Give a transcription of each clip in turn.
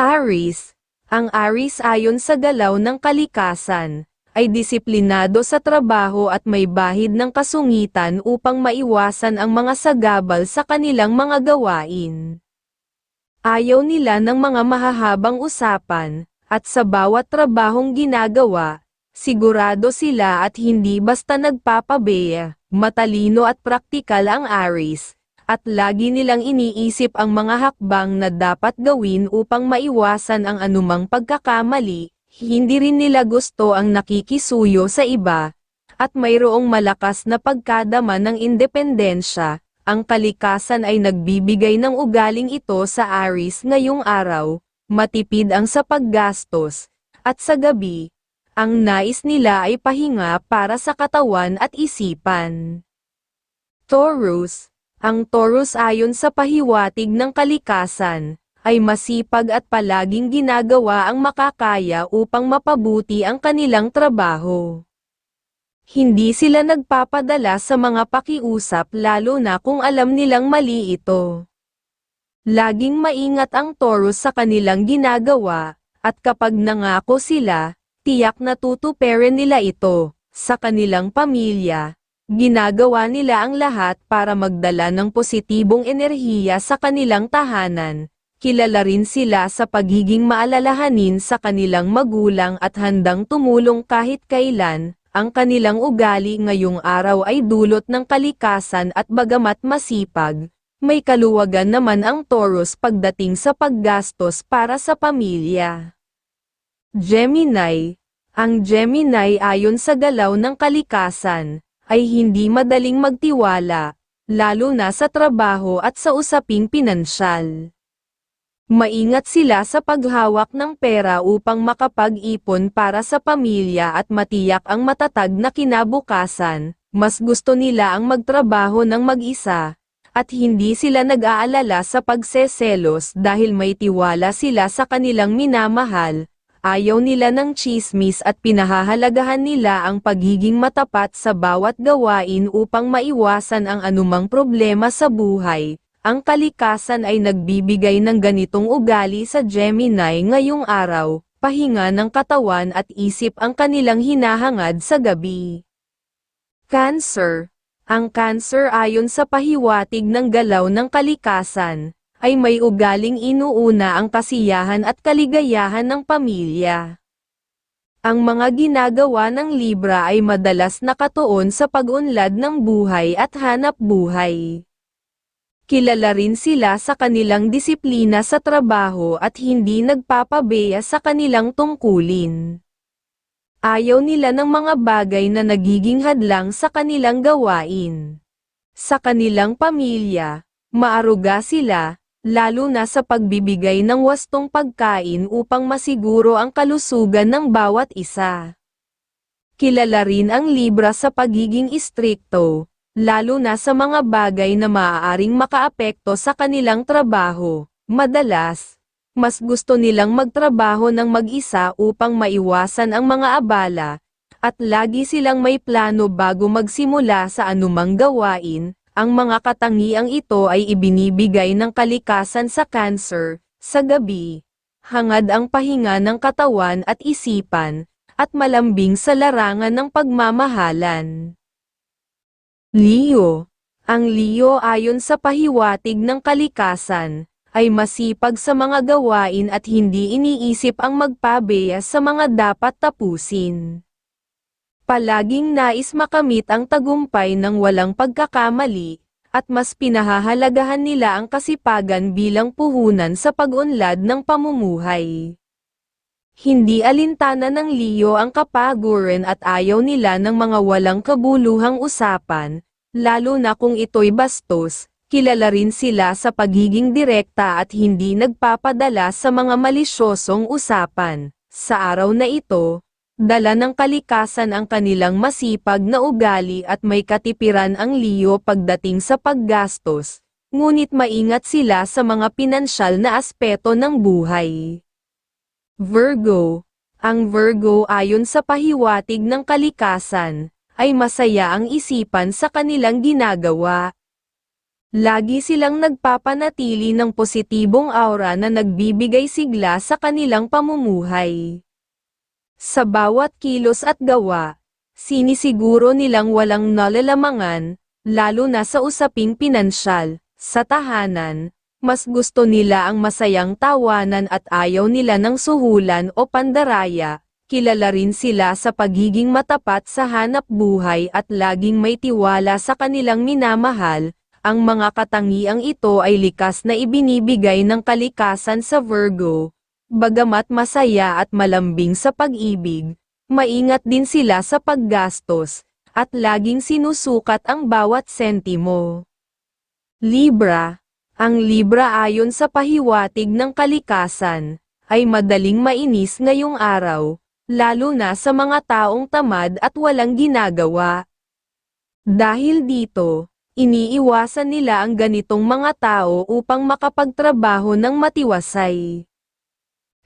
Aris Ang Aris ayon sa galaw ng kalikasan, ay disiplinado sa trabaho at may bahid ng kasungitan upang maiwasan ang mga sagabal sa kanilang mga gawain. Ayaw nila ng mga mahahabang usapan, at sa bawat trabahong ginagawa, sigurado sila at hindi basta nagpapabeya, matalino at praktikal ang Aris, at lagi nilang iniisip ang mga hakbang na dapat gawin upang maiwasan ang anumang pagkakamali, hindi rin nila gusto ang nakikisuyo sa iba, at mayroong malakas na pagkadama ng independensya, ang kalikasan ay nagbibigay ng ugaling ito sa Aris ngayong araw, matipid ang sa paggastos, at sa gabi, ang nais nila ay pahinga para sa katawan at isipan. Taurus Ang Taurus ayon sa pahiwatig ng kalikasan, ay masipag at palaging ginagawa ang makakaya upang mapabuti ang kanilang trabaho. Hindi sila nagpapadala sa mga pakiusap lalo na kung alam nilang mali ito. Laging maingat ang Taurus sa kanilang ginagawa, at kapag nangako sila, tiyak na tutuperin nila ito, sa kanilang pamilya. Ginagawa nila ang lahat para magdala ng positibong enerhiya sa kanilang tahanan, kilala rin sila sa pagiging maalalahanin sa kanilang magulang at handang tumulong kahit kailan, ang kanilang ugali ngayong araw ay dulot ng kalikasan at bagamat masipag, may kaluwagan naman ang Taurus pagdating sa paggastos para sa pamilya. Gemini. Ang Gemini ayon sa galaw ng kalikasan, ay hindi madaling magtiwala, lalo na sa trabaho at sa usaping pinansyal. Maingat sila sa paghawak ng pera upang makapag-ipon para sa pamilya at matiyak ang matatag na kinabukasan, mas gusto nila ang magtrabaho ng mag-isa, at hindi sila nag-aalala sa pagseselos dahil may tiwala sila sa kanilang minamahal, ayaw nila ng chismis at pinahahalagahan nila ang pagiging matapat sa bawat gawain upang maiwasan ang anumang problema sa buhay, ang kalikasan ay nagbibigay ng ganitong ugali sa Gemini ngayong araw, pahinga ng katawan at isip ang kanilang hinahangad sa gabi. Cancer. Ang Cancer ayon sa pahiwatig ng galaw ng kalikasan, ay may ugaling inuuna ang kasiyahan at kaligayahan ng pamilya. Ang mga ginagawa ng Libra ay madalas nakatuon sa pag-unlad ng buhay at hanap buhay. Kilala rin sila sa kanilang disiplina sa trabaho at hindi nagpapabeya sa kanilang tungkulin. Ayaw nila ng mga bagay na nagiging hadlang sa kanilang gawain. Sa kanilang pamilya, maaruga sila, lalo na sa pagbibigay ng wastong pagkain upang masiguro ang kalusugan ng bawat isa. Kilala rin ang Libra sa pagiging istrikto, lalo na sa mga bagay na maaaring makaapekto sa kanilang trabaho. Madalas, mas gusto nilang magtrabaho ng mag-isa upang maiwasan ang mga abala, at lagi silang may plano bago magsimula sa anumang gawain, ang mga katangiang ito ay ibinibigay ng kalikasan sa cancer, sa gabi. Hangad ang pahinga ng katawan at isipan, at malambing sa larangan ng pagmamahalan. Leo. Ang Leo ayon sa pahiwatig ng kalikasan, ay masipag sa mga gawain at hindi iniisip ang magpabeya sa mga dapat tapusin. Palaging nais makamit ang tagumpay ng walang pagkakamali, at mas pinahahalagahan nila ang kasipagan bilang puhunan sa pag-unlad ng pamumuhay. Hindi alintana ng Leo ang kapaguran at ayaw nila ng mga walang kabuluhang usapan, lalo na kung ito'y bastos, kilala rin sila sa pagiging direkta at hindi nagpapadala sa mga malisyosong usapan. Sa araw na ito, dala ng kalikasan ang kanilang masipag na ugali at may katipiran ang Leo pagdating sa paggastos, ngunit maingat sila sa mga pinansyal na aspeto ng buhay. Virgo. Ang Virgo ayon sa pahiwatig ng kalikasan, ay masaya ang isipan sa kanilang ginagawa. Lagi silang nagpapanatili ng positibong aura na nagbibigay sigla sa kanilang pamumuhay. Sa bawat kilos at gawa, sinisiguro nilang walang nalalamangan, lalo na sa usaping pinansyal, sa tahanan, mas gusto nila ang masayang tawanan at ayaw nila ng suhulan o pandaraya, kilala rin sila sa pagiging matapat sa hanap buhay at laging may tiwala sa kanilang minamahal, ang mga katangiang ito ay likas na ibinibigay ng kalikasan sa Virgo, bagamat masaya at malambing sa pag-ibig, maingat din sila sa paggastos, at laging sinusukat ang bawat sentimo. Libra Ang Libra ayon sa pahiwatig ng kalikasan, ay madaling mainis ngayong araw, lalo na sa mga taong tamad at walang ginagawa. Dahil dito, iniiwasan nila ang ganitong mga tao upang makapagtrabaho ng matiwasay.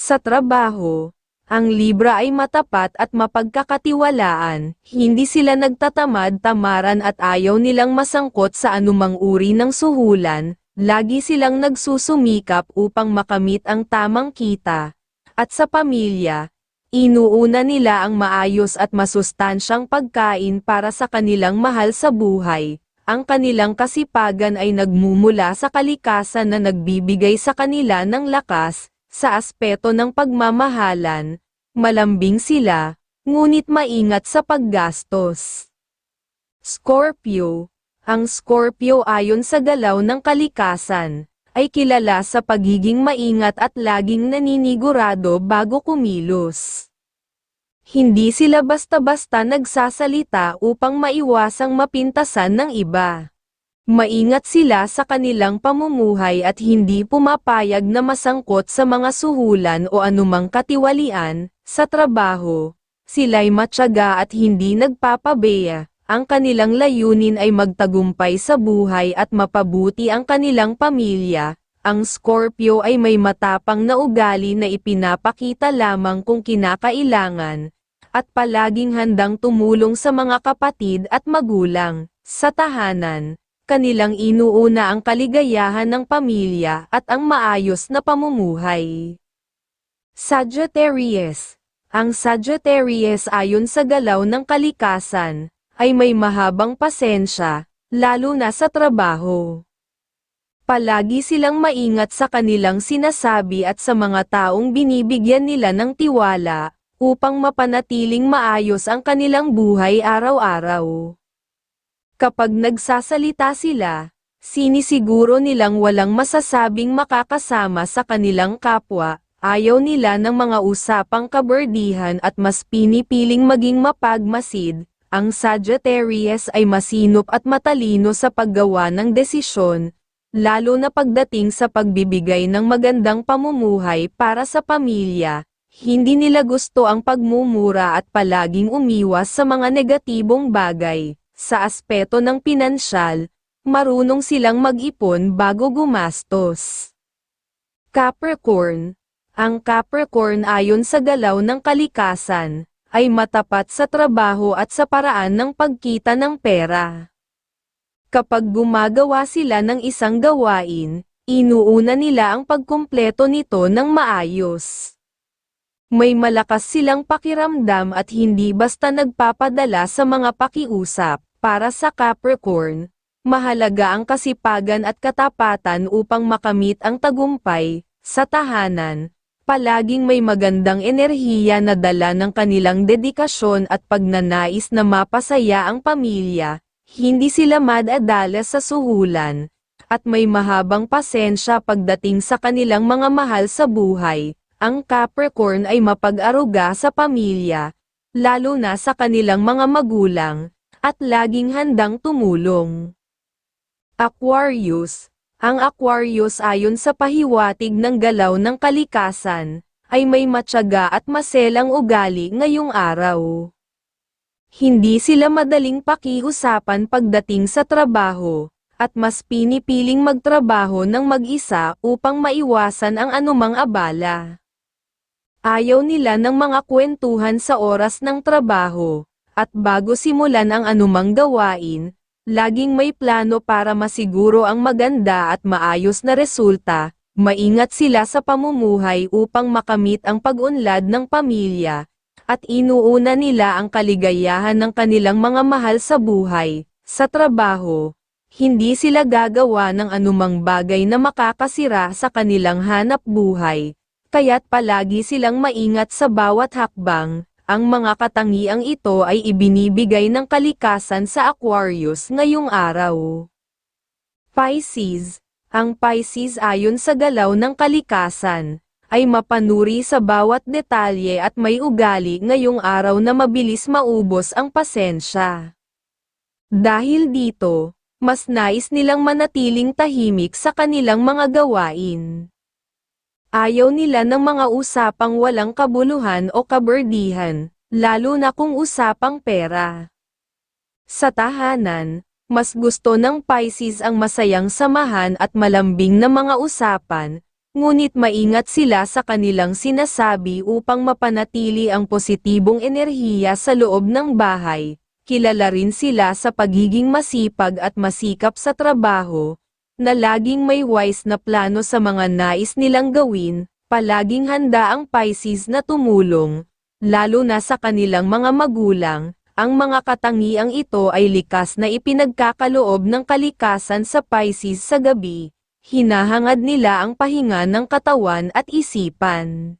Sa trabaho, ang Libra ay matapat at mapagkakatiwalaan, hindi sila nagtatamad-tamaran at ayaw nilang masangkot sa anumang uri ng suhulan, lagi silang nagsusumikap upang makamit ang tamang kita. At sa pamilya, inuuna nila ang maayos at masustansyang pagkain para sa kanilang mahal sa buhay. Ang kanilang kasipagan ay nagmumula sa kalikasan na nagbibigay sa kanila ng lakas, sa aspeto ng pagmamahalan, malambing sila, ngunit maingat sa paggastos. Scorpio Ang Scorpio ayon sa galaw ng kalikasan, ay kilala sa pagiging maingat at laging naninigurado bago kumilos. Hindi sila basta-basta nagsasalita upang maiwasang mapintasan ng iba. Maingat sila sa kanilang pamumuhay at hindi pumapayag na masangkot sa mga suhulan o anumang katiwalian, sa trabaho. Sila'y matyaga at hindi nagpapabeya. Ang kanilang layunin ay magtagumpay sa buhay at mapabuti ang kanilang pamilya. Ang Scorpio ay may matapang na ugali na ipinapakita lamang kung kinakailangan, at palaging handang tumulong sa mga kapatid at magulang, sa tahanan kanilang inuuna ang kaligayahan ng pamilya at ang maayos na pamumuhay. Sagittarius Ang Sagittarius ayon sa galaw ng kalikasan, ay may mahabang pasensya, lalo na sa trabaho. Palagi silang maingat sa kanilang sinasabi at sa mga taong binibigyan nila ng tiwala, upang mapanatiling maayos ang kanilang buhay araw-araw. Kapag nagsasalita sila, sinisiguro nilang walang masasabing makakasama sa kanilang kapwa, ayaw nila ng mga usapang kaberdihan at mas pinipiling maging mapagmasid, ang Sagittarius ay masinop at matalino sa paggawa ng desisyon, lalo na pagdating sa pagbibigay ng magandang pamumuhay para sa pamilya. Hindi nila gusto ang pagmumura at palaging umiwas sa mga negatibong bagay. Sa aspeto ng pinansyal, marunong silang mag-ipon bago gumastos. Capricorn Ang Capricorn ayon sa galaw ng kalikasan, ay matapat sa trabaho at sa paraan ng pagkita ng pera. Kapag gumagawa sila ng isang gawain, inuuna nila ang pagkumpleto nito ng maayos. May malakas silang pakiramdam at hindi basta nagpapadala sa mga pakiusap. Para sa Capricorn, mahalaga ang kasipagan at katapatan upang makamit ang tagumpay, sa tahanan, palaging may magandang enerhiya na dala ng kanilang dedikasyon at pagnanais na mapasaya ang pamilya, hindi sila madadala sa suhulan, at may mahabang pasensya pagdating sa kanilang mga mahal sa buhay. Ang Capricorn ay mapag-aruga sa pamilya, lalo na sa kanilang mga magulang, at laging handang tumulong. Aquarius Ang Aquarius ayon sa pahiwatig ng galaw ng kalikasan, ay may matyaga at maselang ugali ngayong araw. Hindi sila madaling pakiusapan pagdating sa trabaho, at mas pinipiling magtrabaho ng mag-isa upang maiwasan ang anumang abala. Ayaw nila ng mga kwentuhan sa oras ng trabaho, at bago simulan ang anumang gawain, Laging may plano para masiguro ang maganda at maayos na resulta, maingat sila sa pamumuhay upang makamit ang pag-unlad ng pamilya, at inuuna nila ang kaligayahan ng kanilang mga mahal sa buhay, sa trabaho. Hindi sila gagawa ng anumang bagay na makakasira sa kanilang hanap buhay, kaya't palagi silang maingat sa bawat hakbang, ang mga katangiang ito ay ibinibigay ng kalikasan sa Aquarius ngayong araw. Pisces Ang Pisces ayon sa galaw ng kalikasan, ay mapanuri sa bawat detalye at may ugali ngayong araw na mabilis maubos ang pasensya. Dahil dito, mas nais nilang manatiling tahimik sa kanilang mga gawain. Ayaw nila ng mga usapang walang kabuluhan o kaberdihan, lalo na kung usapang pera. Sa tahanan, mas gusto ng Pisces ang masayang samahan at malambing na mga usapan, ngunit maingat sila sa kanilang sinasabi upang mapanatili ang positibong enerhiya sa loob ng bahay. Kilala rin sila sa pagiging masipag at masikap sa trabaho, na laging may wise na plano sa mga nais nilang gawin, palaging handa ang Pisces na tumulong, lalo na sa kanilang mga magulang, ang mga katangiang ito ay likas na ipinagkakaloob ng kalikasan sa Pisces sa gabi, hinahangad nila ang pahinga ng katawan at isipan.